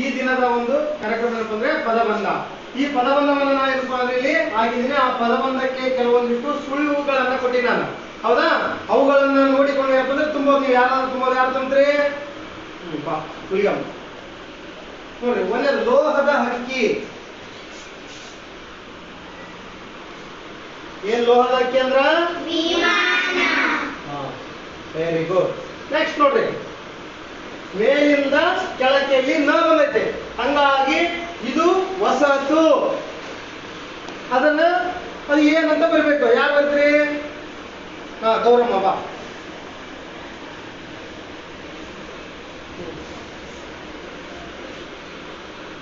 ಈ ದಿನದ ಒಂದು ಕಾರ್ಯಕ್ರಮ ಏನಪ್ಪ ಅಂದ್ರೆ ಪದಬಂಧ. ಈ ಪದಬಂಧವನ್ನ ನಾ ಏನಪ್ಪ ಅಂದ್ರೆ ಇಲ್ಲಿ ಆಗಿದ್ದೀನಿ. ಆ ಪದಬಂಧಕ್ಕೆ ಕೆಲವೊಂದಿಷ್ಟು ಸುಳ್ಳುಗಳನ್ನ ಕೊಟ್ಟಿ ನಾನು. ಹೌದಾ? ಅವುಗಳನ್ನ ನೋಡಿಕೊಂಡು ಏನಪ್ಪ ಅಂದ್ರೆ ತುಂಬ ನೀವು ಯಾರಾದ್ರೂ ತುಂಬೋದು ಯಾರು ತಂತ್ರಿ ನೋಡ್ರಿ ಒಂದೇ ಲೋಹದ ಹಕ್ಕಿ. ಏನ್ ಲೋಹದ ಹಕ್ಕಿ ಅಂದ್ರ? ವೆರಿ ಗುಡ್ ನೆಕ್ಸ್ಟ್ ನೋಡ್ರಿ. ಮೇಲಿಂದ ಕೆಳಕ್ಕೆ ಇಲ್ಲಿ ನ ಹಂಗಾಗಿ ಇದು ಹೊಸತು ಅದನ್ನ ಅದು ಏನಂತ ಬರಬೇಕು? ಯಾರು ಬರ್ತೀರಿ ಹಾ, ಗೌರಮ್ಮ, ಬಾ.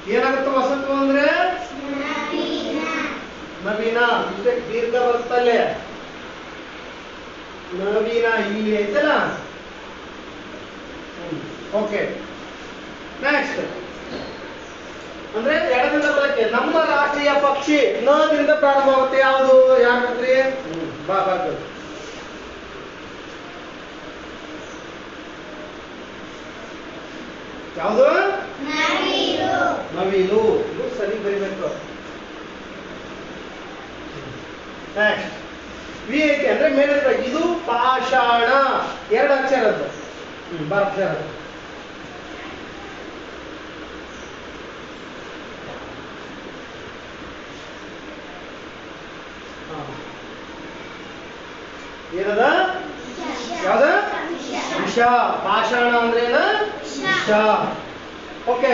ಏನಾಗುತ್ತೆ ಹೊಸತು ಅಂದ್ರೆ? ನವೀನ. ದೀರ್ಘ ಬರ್ತಲ್ಲೆ ನವೀನ ಇಲ್ಲಿ ಐತಲ್ಲ? ಓಕೆ ನೆಕ್ಸ್ಟ್ ಅಂದ್ರೆ ನಮ್ಮ ರಾಷ್ಟ್ರೀಯ ಪಕ್ಷಿ ನದಿಂದ ಪ್ರಾರಂಭವಾಗುತ್ತೆ ಯಾವುದು? ಯಾರು ಬರ್ತೀರಿ ಬಾ ಬಾ ಬಾ. ಯಾವುದು? ನವಿಲು. ಇದು ಸರಿ ಬರಿಬೇಕು. ನೆಕ್ಸ್ಟ್ ವಿ ಐತಿ ಅಂದ್ರೆ ಮೇಲೆ ಇದು ಪಾಷಾಣ. ಎರಡು ಅಕ್ಷರದ್ದು ಅದು ಬರ್ತದೆ ಅದು ಹಾ. ಏನದ? ಯಾವ್ದ? ವಿಷ. ಪಾಷಾಣ ಅಂದ್ರೆ ಏನ? ವಿಷ. ಓಕೆ